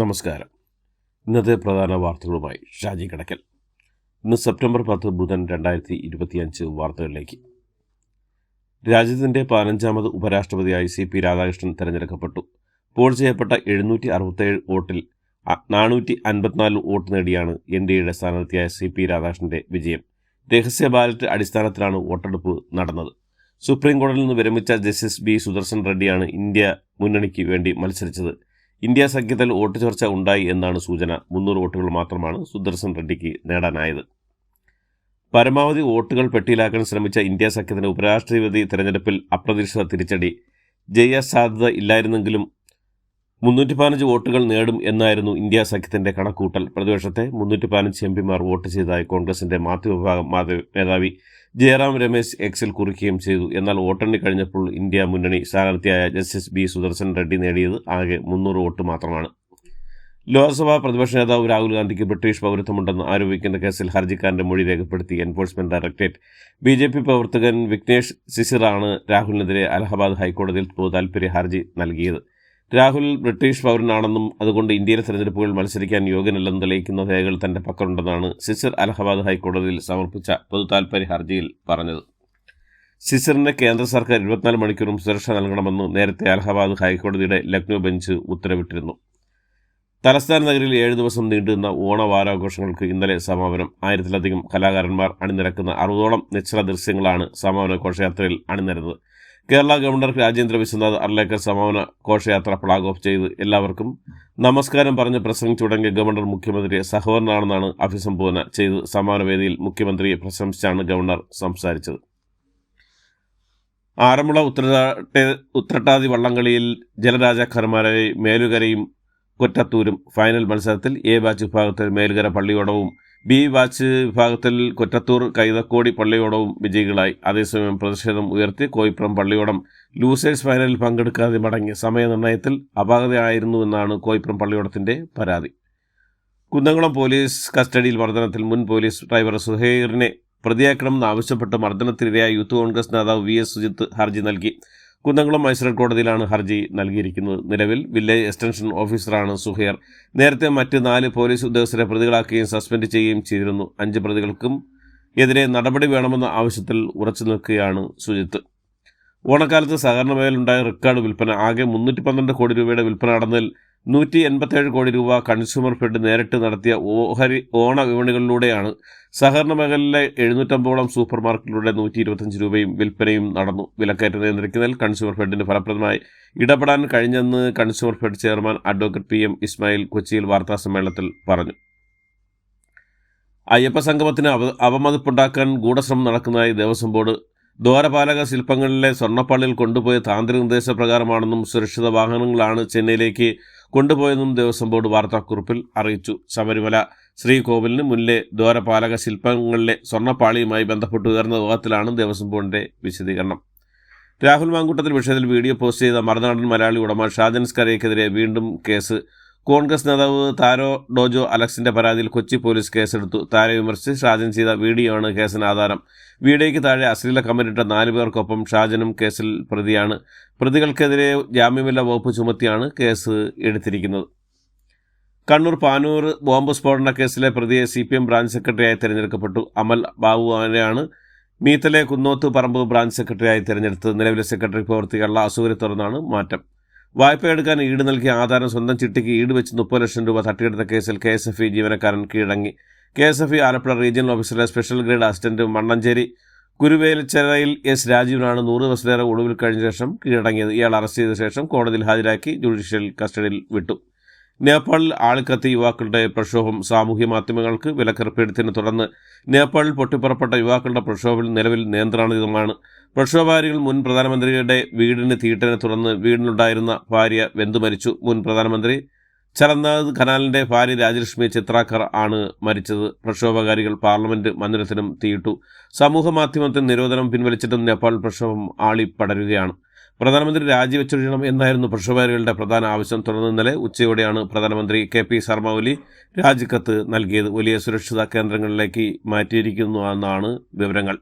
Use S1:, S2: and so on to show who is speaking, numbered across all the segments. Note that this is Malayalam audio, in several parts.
S1: നമസ്കാരം. ഇന്നത്തെ പ്രധാന വാർത്തകളുമായി ഷാജി കടക്കൽ. ഇന്ന് സെപ്റ്റംബർ പത്ത് ബുധൻ രണ്ടായിരത്തി ഇരുപത്തിയഞ്ച് വാർത്തകളിലേക്ക്. രാജ്യത്തിന്റെ പതിനഞ്ചാമത് ഉപരാഷ്ട്രപതിയായി സി പി രാധാകൃഷ്ണൻ തെരഞ്ഞെടുക്കപ്പെട്ടു. പോൾ ചെയ്യപ്പെട്ട എഴുന്നൂറ്റി അറുപത്തേഴ് വോട്ടിൽ നാനൂറ്റി അൻപത്തിനാല് വോട്ട് നേടിയാണ് എൻ ഡി എയുടെ സ്ഥാനാർത്ഥിയായ സി പി രാധാകൃഷ്ണന്റെ വിജയം. രഹസ്യ ബാലറ്റ് അടിസ്ഥാനത്തിലാണ് വോട്ടെടുപ്പ് നടന്നത്. സുപ്രീം കോടതിയിൽ നിന്ന് വിരമിച്ച ജസ്റ്റിസ് ബി സുദർശൻ റെഡ്ഡിയാണ് ഇന്ത്യ മുന്നണിക്ക് വേണ്ടി മത്സരിച്ചത്. ഇന്ത്യ സഖ്യത്തിൽ വോട്ട് ചോർച്ച ഉണ്ടായി എന്നാണ് സൂചന. മുന്നൂറ് വോട്ടുകൾ മാത്രമാണ് സുദർശൻ റെഡ്ഡിക്ക് നേടാനായത്. പരമാവധി വോട്ടുകൾ പെട്ടിയിലാക്കാൻ ശ്രമിച്ച ഇന്ത്യ സഖ്യത്തിന് ഉപരാഷ്ട്രപതി തെരഞ്ഞെടുപ്പിൽ അപ്രതീക്ഷിത തിരിച്ചടി. ജയ സാധ്യത ഇല്ലായിരുന്നെങ്കിലും മുന്നൂറ്റി പതിനഞ്ച് വോട്ടുകൾ നേടും എന്നായിരുന്നു ഇന്ത്യ സഖ്യത്തിന്റെ കണക്കൂട്ടൽ പ്രതിപക്ഷത്തെ മുന്നൂറ്റി പതിനഞ്ച് എം പിമാർ വോട്ട് ചെയ്തതായി കോൺഗ്രസിന്റെ മാധ്യമവിഭാഗം മാധവ് ജയറാം രമേശ് എക്സിൽ കുറിക്കുകയും ചെയ്തു. എന്നാൽ വോട്ടെണ്ണി കഴിഞ്ഞപ്പോൾ ഇന്ത്യ മുന്നണി സ്ഥാനാർത്ഥിയായ ജസ്റ്റിസ് ബി സുദർശൻ റെഡ്ഡി നേടിയത് ആകെ മുന്നൂറ് വോട്ട് മാത്രമാണ്. ലോക്സഭാ പ്രതിപക്ഷ നേതാവ് രാഹുൽ ഗാന്ധിക്ക് ബ്രിട്ടീഷ് പൗരത്വമുണ്ടെന്ന് ആരോപിക്കുന്ന കേസിൽ ഹർജിക്കാരന്റെ മൊഴി രേഖപ്പെടുത്തി enforcement directorate. B J P പ്രവർത്തകൻ വിഘ്നേഷ് സിസിറാണ് രാഹുലിനെതിരെ അലഹബാദ് ഹൈക്കോടതിയിൽ പൊതു താൽപ്പര്യ ഹർജി നൽകിയത്. രാഹുൽ ബ്രിട്ടീഷ് പൗരനാണെന്നും അതുകൊണ്ട് ഇന്ത്യയിലെ തെരഞ്ഞെടുപ്പുകൾ മത്സരിക്കാൻ യോഗ്യനല്ലെന്ന് തെളിയിക്കുന്ന രേഖകൾ തന്റെ പക്കലുണ്ടെന്നാണ് സിസിർ അലഹബാദ് ഹൈക്കോടതിയിൽ സമർപ്പിച്ച പൊതു താൽപര്യ ഹർജിയിൽ പറഞ്ഞത്. സിസിറിന് കേന്ദ്ര സർക്കാർ ഇരുപത്തിനാല് മണിക്കൂറും സുരക്ഷ നൽകണമെന്ന് നേരത്തെ അലഹബാദ് ഹൈക്കോടതിയുടെ ലക്നൌ ബെഞ്ച് ഉത്തരവിട്ടിരുന്നു. തലസ്ഥാന നഗരിയിൽ ഏഴ് ദിവസം നീണ്ടുനിന്ന ഓണവാരാഘോഷങ്ങൾക്ക് ഇന്നലെ സമാപനം. ആയിരത്തിലധികം കലാകാരന്മാർ അണിനിരക്കുന്ന അറുപതോളം നിശ്ചല ദൃശ്യങ്ങളാണ് സമാപന ഘോഷയാത്രയിൽ അണിനിരന്നത്. കേരള ഗവർണർ രാജേന്ദ്ര വിശ്വനാഥ് അർലേക്കർ സമാപന ഘോഷയാത്ര ഫ്ളാഗ് ഓഫ് ചെയ്ത് എല്ലാവർക്കും നമസ്കാരം പറഞ്ഞ് പ്രസംഗിച്ചു തുടങ്ങിയ ഗവർണർ മുഖ്യമന്ത്രിയെ സഹോദരനാണെന്നാണ് അഭിസംബോധന ചെയ്ത് സമാപന വേദിയിൽ മുഖ്യമന്ത്രിയെ പ്രശംസിച്ചാണ് ഗവർണർ സംസാരിച്ചത്. ആറന്മുള ഉത്രട്ടാ ഉത്രട്ടാതി വള്ളംകളിയിൽ ജലരാജാക്കന്മാരായി മേലുകരയും കൊറ്റത്തൂരും ഫൈനൽ മത്സരത്തിൽ എ ബാച്ച് വിഭാഗത്തിൽ മേലുകര പള്ളിയോടവും ബി ബാച്ച് വിഭാഗത്തിൽ കൊറ്റത്തൂർ കൈതക്കോടി പള്ളിയോടവും വിജയികളായി. അതേസമയം പ്രതിഷേധം ഉയർത്തി കോയിപ്പുറം പള്ളിയോടം ലൂസേഴ്സ് ഫൈനലിൽ പങ്കെടുക്കാതെ മടങ്ങി സമയനിർണയത്തിൽ അപാകതയായിരുന്നുവെന്നാണ് കോയിപ്പുറം പള്ളിയോടത്തിന്റെ പരാതി. കുന്നംകുളം പോലീസ് കസ്റ്റഡിയിൽ മർദ്ദനത്തിൽ മുൻ പോലീസ് ഡ്രൈവർ സുഹൈറിനെ പ്രതിയാക്കണമെന്ന് ആവശ്യപ്പെട്ട് മർദ്ദനത്തിനിരയായ യൂത്ത് കോൺഗ്രസ് നേതാവ് വി എസ് സുജിത്ത് ഹർജി നൽകി. കുന്നംകുളം മജിസ്ട്രേറ്റ് കോടതിയിലാണ് ഹർജി നൽകിയിരിക്കുന്നത്. നിലവിൽ വില്ലേജ് എക്സ്റ്റൻഷൻ ഓഫീസറാണ് സുഹേർ. നേരത്തെ മറ്റ് നാല് പോലീസ് ഉദ്യോഗസ്ഥരെ പ്രതികളാക്കുകയും സസ്പെൻഡ് ചെയ്യുകയും ചെയ്തിരുന്നു. അഞ്ച് പ്രതികൾക്കും എതിരെ നടപടി വേണമെന്ന ആവശ്യത്തിൽ ഉറച്ചു നിൽക്കുകയാണ് സുജിത്ത്. ഓണക്കാലത്ത് സഹകരണ മേഖലയിലുണ്ടായ റെക്കോർഡ് വിൽപ്പന ആകെ മുന്നൂറ്റി പന്ത്രണ്ട് കോടി രൂപയുടെ വിൽപ്പന നടന്നതിൽ നൂറ്റി എൺപത്തേഴ് കോടി രൂപ കൺസ്യൂമർ ഫെഡ് നേരിട്ട് നടത്തിയ ഓഹരി ഓണ വിപണികളിലൂടെയാണ് സഹകരണ മേഖലയിലെ എഴുന്നൂറ്റമ്പതോളം സൂപ്പർ മാർക്കറ്റിലൂടെ നൂറ്റി ഇരുപത്തഞ്ച് രൂപയും വിൽപ്പനയും നടന്നു. വിലക്കയറ്റം നിയന്ത്രിക്കുന്നതിൽ കൺസ്യൂമർ ഫെഡിന് ഫലപ്രദമായി ഇടപെടാൻ കഴിഞ്ഞെന്ന് consumer fed chairman advocate P M Ismail കൊച്ചിയിൽ വാർത്താസമ്മേളനത്തിൽ പറഞ്ഞു. അയ്യപ്പ സംഗമത്തിന് അവ അവമതിപ്പുണ്ടാക്കാൻ ഗൂഢശ്രമം നടക്കുന്നതായി ദേവസ്വം ബോർഡ് ദ്വാരപാലക ശില്പങ്ങളിലെ സ്വർണപ്പള്ളിയിൽ കൊണ്ടുപോയ താന്ത്രിക നിർദ്ദേശപ്രകാരമാണെന്നും സുരക്ഷിത വാഹനങ്ങളാണ് ചെന്നൈയിലേക്ക് കൊണ്ടുപോയെന്നും ദേവസ്വം ബോർഡ് വാർത്താക്കുറിപ്പിൽ അറിയിച്ചു. ശബരിമല ശ്രീകോവിലിന് മുന്നിലെ ദ്വാരപാലക ശില്പങ്ങളിലെ സ്വർണപ്പാളിയുമായി ബന്ധപ്പെട്ട് ഉയർന്ന വിവാദത്തിലാണ് ദേവസ്വം ബോർഡിന്റെ വിശദീകരണം. രാഹുൽ മാങ്കൂട്ടത്തിൽ വിഷയത്തിൽ വീഡിയോ പോസ്റ്റ് ചെയ്ത മറുനാടൻ മലയാളി ഉടമ ഷാജൻസ് കരയ്ക്കെതിരെ വീണ്ടും കേസ് കോൺഗ്രസ് നേതാവ് താരോ ഡോജോ അലക്സിന്റെ പരാതിയിൽ കൊച്ചി പോലീസ് കേസെടുത്തു. താരെ വിമർശിച്ച് ഷാജൻ ചെയ്ത ആണ് കേസിന് ആധാരം. വീഡിയോയ്ക്ക് താഴെ അശ്ലീല കമന്റിട്ട നാല് പേർക്കൊപ്പം ഷാജനും കേസിൽ പ്രതിയാണ്. പ്രതികൾക്കെതിരെ ജാമ്യമില്ല വകുപ്പ് ചുമത്തിയാണ് കേസ് എടുത്തിരിക്കുന്നത്. കണ്ണൂർ പാനൂർ ബോംബ് സ്ഫോടന കേസിലെ പ്രതിയെ സി പി എം ബ്രാഞ്ച് സെക്രട്ടറിയായി തിരഞ്ഞെടുക്കപ്പെട്ടു. അമൽ ബാബുവാനെയാണ് മീത്തലെ കുന്നോത്ത് പറമ്പ് ബ്രാഞ്ച് സെക്രട്ടറിയായി തിരഞ്ഞെടുത്തത്. നിലവിലെ സെക്രട്ടറി പ്രവർത്തികളുടെ അസൗകര്യ തുടർന്നാണ് മാറ്റം. വായ്പ എടുക്കാൻ ഈട് നൽകിയ ആധാരം സ്വന്തം ചിട്ടിക്ക് ഈട് വെച്ച് മുപ്പത് ലക്ഷം രൂപ തട്ടിയെടുത്ത കേസിൽ കെ എസ് എഫ് ഇ ജീവനക്കാരൻ കീഴടങ്ങി. K S F E Alappuzha regional ഓഫീസറുടെ സ്പെഷ്യൽ ഗ്രേഡ് അസിസ്റ്റന്റ് മണ്ണഞ്ചേരി കുരുവേലിച്ചിറയിൽ എസ് രാജീവിനാണ് നൂറ് ദിവസത്തിലേറെ ഒളിവിൽ കഴിഞ്ഞ ശേഷം കീഴടങ്ങിയത്. ഇയാൾ അറസ്റ്റ് ചെയ്ത ശേഷം കോടതിയിൽ ഹാജരാക്കി ജുഡീഷ്യൽ കസ്റ്റഡിയിൽ വിട്ടു. നേപ്പാളിൽ ആൾക്കത്തി യുവാക്കളുടെ പ്രക്ഷോഭം സാമൂഹ്യ മാധ്യമങ്ങൾക്ക് വിലക്കേർപ്പെടുത്തിയതിനെ തുടർന്ന് നേപ്പാളിൽ പൊട്ടിപ്പുറപ്പെട്ട യുവാക്കളുടെ പ്രക്ഷോഭം നിലവിൽ നിയന്ത്രണാതീതമാണ്. പ്രക്ഷോഭകാരികൾ മുൻ പ്രധാനമന്ത്രിയുടെ വീടിന് തീയിട്ടതിനെ തുടർന്ന് വീടിനുണ്ടായിരുന്ന ഭാര്യ വെന്തു മരിച്ചു. മുൻ പ്രധാനമന്ത്രി ചലന്നാഥ് ഖനാലിന്റെ ഭാര്യ രാജലക്ഷ്മി ചിത്രാക്കർ ആണ് മരിച്ചത്. പ്രക്ഷോഭകാരികൾ പാർലമെന്റ് മന്ദിരത്തിനും തീയിട്ടു. സമൂഹ മാധ്യമത്തിൽ നിരോധനം പിൻവലിച്ചിട്ടും നേപ്പാൾ പ്രക്ഷോഭം ആളിപ്പടരുകയാണ്. പ്രധാനമന്ത്രി രാജിവെച്ചൊഴിയണം എന്നായിരുന്നു പ്രക്ഷോഭകാരികളുടെ പ്രധാന ആവശ്യം. തുടർന്ന് ഇന്നലെ ഉച്ചയോടെയാണ് പ്രധാനമന്ത്രി കെ പി ശർമ്മ ഒലി രാജിക്കത്ത് നൽകിയത്. വലിയ സുരക്ഷിത കേന്ദ്രങ്ങളിലേക്ക് മാറ്റിയിരിക്കുന്നു എന്നാണ് വിവരങ്ങൾ.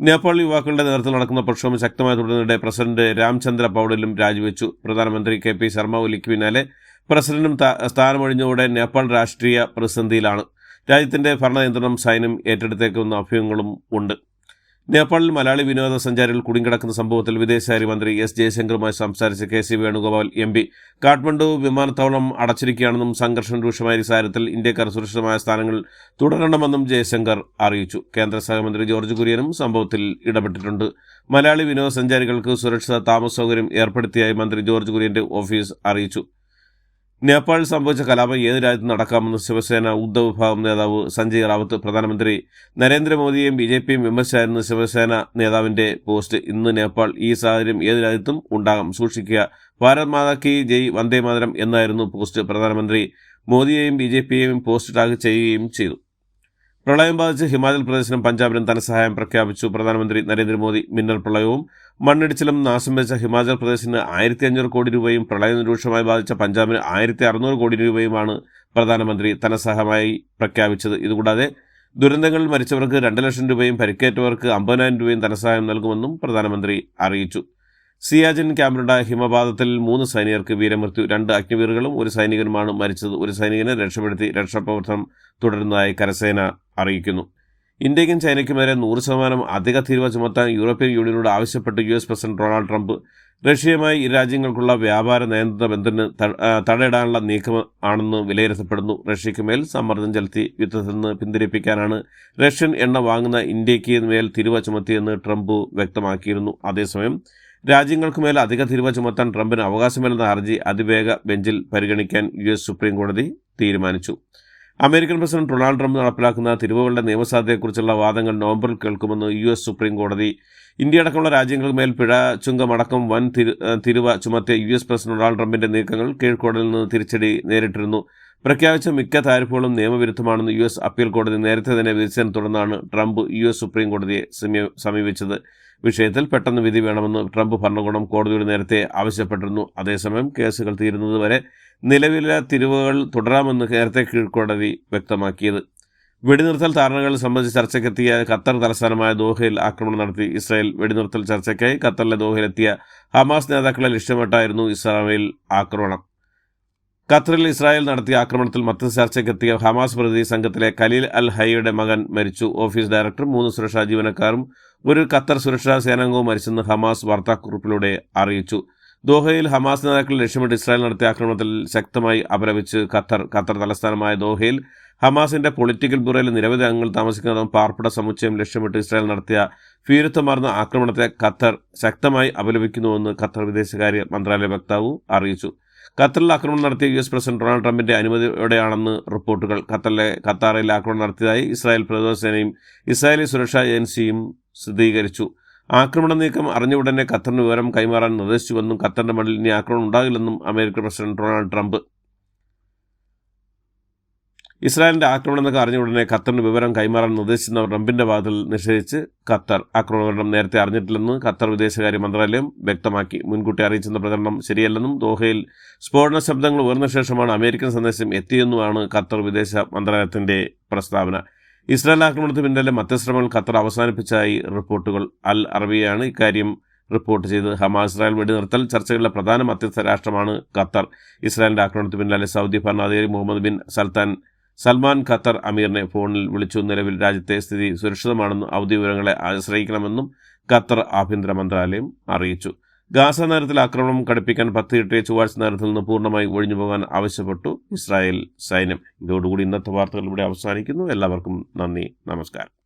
S1: നേപ്പാൾ യുവാക്കളുടെ നേതൃത്വത്തിൽ നടക്കുന്ന പ്രക്ഷോഭം ശക്തമായി തുടരുന്നതിനിടെ പ്രസിഡന്റ് രാംചന്ദ്ര പൗഡലും രാജിവെച്ചു. പ്രധാനമന്ത്രി കെ പി ശർമ്മ ഒലിക്ക് പിന്നാലെ പ്രസിഡന്റും സ്ഥാനമൊഴിഞ്ഞതോടെ നേപ്പാൾ രാഷ്ട്രീയ പ്രതിസന്ധിയിലാണ്. രാജ്യത്തിന്റെ ഭരണനിയന്ത്രണം സൈന്യം ഏറ്റെടുത്തേക്കുന്ന അഭ്യൂഹങ്ങളും ഉണ്ട്. നേപ്പാളിൽ മലയാളി വിനോദസഞ്ചാരികൾ കുടുങ്ങിക്കിടക്കുന്ന സംഭവത്തിൽ വിദേശകാര്യമന്ത്രി എസ് ജയശങ്കറുമായി സംസാരിച്ച K C Venugopal M P. Kathmandu വിമാനത്താവളം അടച്ചിരിക്കുകയാണെന്നും സംഘർഷം രൂക്ഷമായ സാരത്തിൽ ഇന്ത്യക്കാർ സുരക്ഷിതമായ സ്ഥാനങ്ങൾ തുടരണമെന്നും ജയശങ്കർ അറിയിച്ചു. കേന്ദ്ര സഹമന്ത്രി ജോർജ് കുര്യനും സംഭവത്തിൽ ഇടപെട്ടിട്ടുണ്ട്. മലയാളി വിനോദസഞ്ചാരികൾക്ക് സുരക്ഷിത താമസ സൗകര്യം ഏർപ്പെടുത്തിയായി മന്ത്രി ജോർജ് കുര്യന്റെ ഓഫീസ് അറിയിച്ചു. നേപ്പാളിൽ സംഭവിച്ച കലാപം ഏത് രാജ്യത്ത് നടക്കാമെന്ന് ശിവസേന ഉദ്ധവ് വിഭാഗം നേതാവ് സഞ്ജയ് റാവത്ത് പ്രധാനമന്ത്രി നരേന്ദ്രമോദിയെയും ബി ജെ പിയും വിമർശിച്ചായിരുന്നു ശിവസേന നേതാവിന്റെ പോസ്റ്റ്. ഇന്ന് നേപ്പാൾ ഈ സാഹചര്യം ഏത് രാജ്യത്തും ഉണ്ടാകാം. സൂക്ഷിക്കുക. ഭാരത് മാതാ കി ജയ് വന്ദേ മാതരം എന്നായിരുന്നു പോസ്റ്റ്. പ്രധാനമന്ത്രി മോദിയെയും ബി ജെ പിയെയും പോസ്റ്റ് ടാഗ് ചെയ്യുകയും ചെയ്തു. പ്രളയം ബാധിച്ച് ഹിമാചൽ പ്രദേശിനും പഞ്ചാബിനും ധനസഹായം പ്രഖ്യാപിച്ചു. പ്രധാനമന്ത്രി നരേന്ദ്രമോദി മിന്നൽ പ്രളയവും മണ്ണിടിച്ചിലും നാശം വെച്ച ഹിമാചൽ പ്രദേശിന് ആയിരത്തി അഞ്ഞൂറ് കോടി രൂപയും പ്രളയം രൂക്ഷമായി ബാധിച്ച പഞ്ചാബിന് ആയിരത്തി അറുന്നൂറ് കോടി രൂപയുമാണ് പ്രധാനമന്ത്രി ധനസഹായമായി പ്രഖ്യാപിച്ചത്. ഇതുകൂടാതെ ദുരന്തങ്ങളിൽ മരിച്ചവർക്ക് രണ്ട് ലക്ഷം രൂപയും പരിക്കേറ്റവർക്ക് അമ്പതിനായിരം രൂപയും ധനസഹായം നൽകുമെന്നും പ്രധാനമന്ത്രി അറിയിച്ചു. സിയാജിൻ ക്യാമ്പിലുണ്ടായ ഹിമപാതത്തിൽ മൂന്ന് സൈനികർക്ക് വീരമൃത്യു. രണ്ട് അഗ്നിവീറുകളും ഒരു സൈനികനുമാണ് മരിച്ചത്. ഒരു സൈനികനെ രക്ഷപ്പെടുത്തി രക്ഷാപ്രവർത്തനം തുടരുന്നതായി കരസേന അറിയിക്കുന്നു. ഇന്ത്യക്കും ചൈനയ്ക്കുമെതിരെ നൂറ് ശതമാനം അധിക തീരുവ ചുമത്താൻ യൂറോപ്യൻ യൂണിയനോട് ആവശ്യപ്പെട്ട് U S president Donald Trump റഷ്യയുമായി ഇരു രാജ്യങ്ങൾക്കുള്ള വ്യാപാര നയതന്ത്ര ബന്ധത്തിന് തടയിടാനുള്ള നീക്കം ആണെന്ന് വിലയിരുത്തപ്പെടുന്നു. റഷ്യയ്ക്ക് മേൽ സമ്മർദ്ദം ചെലുത്തി യുദ്ധത്തിൽ നിന്ന് പിന്തിരിപ്പിക്കാനാണ് റഷ്യൻ എണ്ണ വാങ്ങുന്ന ഇന്ത്യയ്ക്ക് മേൽ തിരുവ ചുമത്തിയെന്ന് ട്രംപ് വ്യക്തമാക്കിയിരുന്നു. അതേസമയം രാജ്യങ്ങൾക്ക് മേൽ അധിക തിരുവ ചുമത്താൻ ട്രംപിന് അവകാശമില്ലെന്ന ഹർജി അതിവേഗ ബെഞ്ചിൽ പരിഗണിക്കാൻ യു എസ് സുപ്രീം കോടതി തീരുമാനിച്ചു. അമേരിക്കൻ പ്രസിഡന്റ് ഡൊണാൾഡ് ട്രംപ് നടപ്പിലാക്കുന്ന തിരുവുകളുടെ നിയമസാധ്യതയെക്കുറിച്ചുള്ള വാദങ്ങൾ നവംബറിൽ കേൾക്കുമെന്ന് യു എസ് സുപ്രീം കോടതി. ഇന്ത്യ അടക്കമുള്ള രാജ്യങ്ങൾക്ക് മേൽ പിഴ ചുങ്കമടക്കം വൻ തിരു തിരുവ ചുമത്തിയ യു എസ് പ്രസിഡന്റ് ഡൊണാൾഡ് ട്രംപിന്റെ നീക്കങ്ങൾ കീഴ്ക്കോടതിയിൽ നിന്ന് തിരിച്ചടി നേരിട്ടിരുന്നു. പ്രഖ്യാപിച്ച മിക്ക താരിഫുകളും നിയമവിരുദ്ധമാണെന്ന് യു എസ് അപ്പീൽ കോടതി നേരത്തെ തന്നെ വിധിച്ചതിനെ തുടർന്നാണ് ട്രംപ് യു എസ് സുപ്രീം കോടതിയെ സമീ- സമീപിച്ചത്. വിഷയത്തിൽ പെട്ടെന്ന് വിധി വേണമെന്ന് ട്രംപ് ഭരണകൂടം കോടതിയോട് നേരത്തെ ആവശ്യപ്പെട്ടിരുന്നു. അതേസമയം കേസുകൾ തീരുന്നതുവരെ നിലവിലെ തിരിവുകൾ തുടരാമെന്ന് നേരത്തെ കീഴ്ക്കോടതി വ്യക്തമാക്കിയത്. വെടിനിർത്തൽ ധാരണകൾ സംബന്ധിച്ച് ചർച്ചയ്ക്കെത്തിയ ഖത്തർ തലസ്ഥാനമായ ദോഹയിൽ ആക്രമണം നടത്തി ഇസ്രായേൽ വെടിനിർത്തൽ ചർച്ചയ്ക്കായി ഖത്തറിലെ ദോഹയിലെത്തിയ ഹമാസ് നേതാക്കളെ ലക്ഷ്യമിട്ടായിരുന്നു ഇസ്രായേൽ ആക്രമണം. ഖത്തറിൽ ഇസ്രായേൽ നടത്തിയ ആക്രമണത്തിൽ മധ്യസ്ഥ ചർച്ചയ്ക്കെത്തിയ ഹമാസ് പ്രതിനിധി സംഘത്തിലെ ഖലീൽ അൽ ഹൈയുടെ മകൻ മരിച്ചു. ഓഫീസ് ഡയറക്ടർ മൂന്ന് സുരക്ഷാ ജീവനക്കാരും ഒരു ഖത്തർ സുരക്ഷാ സേനാംഗവും മരിച്ചെന്ന് ഹമാസ് വാർത്താക്കുറിപ്പിലൂടെ അറിയിച്ചു. ദോഹയിൽ ഹമാസ് നേതാക്കൾ ലക്ഷ്യമിട്ട് ഇസ്രായേൽ നടത്തിയ ആക്രമണത്തിൽ ശക്തമായി അപലപിച്ച് ഖത്തർ ഖത്തർ തലസ്ഥാനമായ ദോഹയിൽ ഹമാസിന്റെ പൊളിറ്റിക്കൽ ബ്യൂറോയിൽ നിരവധി അംഗങ്ങൾ താമസിക്കുന്നതും പാർപ്പിട സമുച്ചയം ലക്ഷ്യമിട്ട് ഇസ്രായേൽ നടത്തിയ ഭീരുത്വമാർന്ന ആക്രമണത്തെ ഖത്തർ ശക്തമായി അപലപിക്കുന്നുവെന്ന് ഖത്തർ വിദേശകാര്യ മന്ത്രാലയ വക്താവ് അറിയിച്ചു. ഖത്തറിൽ ആക്രമണം നടത്തിയ യു എസ് പ്രസിഡന്റ് ഡൊണാൾഡ് ട്രംപിന്റെ അനുമതിയോടെയാണെന്ന് റിപ്പോർട്ടുകൾ ഖത്തറിലെ ഖത്താറിൽ ആക്രമണം നടത്തിയതായി ഇസ്രായേൽ പ്രതിരോധ സേനയും ഇസ്രായേലി സുരക്ഷാ ഏജൻസിയും സ്ഥിരീകരിച്ചു. ആക്രമണ നീക്കം അറിഞ്ഞ ഉടനെ ഖത്തറിന് വിവരം കൈമാറാൻ നിർദ്ദേശിച്ചുവെന്നും ഖത്തറിന്റെ മണ്ണിൽ ഇനി ആക്രമണം ഉണ്ടാകില്ലെന്നും അമേരിക്കൻ പ്രസിഡന്റ് ഡൊണാൾഡ് ട്രംപ്. ഇസ്രായേലിന്റെ ആക്രമണം എന്നൊക്കെ അറിഞ്ഞ ഉടനെ ഖത്തറിന് വിവരം കൈമാറാൻ നിർദ്ദേശിച്ചെന്ന ട്രംപിന്റെ വാതിൽ നിഷേധിച്ച് ഖത്തർ ആക്രമണം നേരത്തെ അറിഞ്ഞിട്ടില്ലെന്ന് ഖത്തർ വിദേശകാര്യ മന്ത്രാലയം വ്യക്തമാക്കി. മുൻകൂട്ടി അറിയിച്ചെന്ന പ്രചരണം ശരിയല്ലെന്നും ദോഹയിൽ സ്ഫോടന ശബ്ദങ്ങൾ ഉയർന്ന ശേഷമാണ് അമേരിക്കൻ സന്ദേശം എത്തിയെന്നുമാണ് ഖത്തർ വിദേശ മന്ത്രാലയത്തിന്റെ പ്രസ്താവന. ഇസ്രായേൽ ആക്രമണത്തിന് പിന്നാലെ ശ്രമങ്ങൾ ഖത്തർ അവസാനിപ്പിച്ചതായി റിപ്പോർട്ടുകൾ അൽ അറബിയാണ് ഇക്കാര്യം റിപ്പോർട്ട് ചെയ്ത് ഹമാസ് ഇസ്രായേൽ വെടിനിർത്തൽ ചർച്ചകളിലെ പ്രധാന മധ്യസ്ഥ രാഷ്ട്രമാണ് ഖത്തർ. ഇസ്രായേലിന്റെ ആക്രമണത്തിന് പിന്നാലെ സൗദി ഭരണാധികാരി Muhammad bin Sultan Salman Qatar അമീറിനെ ഫോണിൽ വിളിച്ചു. നിലവിൽ രാജ്യത്തെ സ്ഥിതി സുരക്ഷിതമാണെന്നും ഔദ്യോഗിക വിവരങ്ങളെ ആശ്രയിക്കണമെന്നും ഖത്തർ ആഭ്യന്തര മന്ത്രാലയം അറിയിച്ചു. ഗാസ നഗരത്തിൽ ആക്രമണം കടുപ്പിക്കാൻ പത്തിയിട്ടെ ചൊവ്വാഴ്ച നഗരത്തിൽ നിന്ന് പൂർണമായി ഒഴിഞ്ഞു പോകാൻ ആവശ്യപ്പെട്ടു ഇസ്രായേൽ സൈന്യം. ഇതോടുകൂടി ഇന്നത്തെ വാർത്തകൾ ഇവിടെ അവസാനിക്കുന്നു. എല്ലാവർക്കും നന്ദി നമസ്കാരം.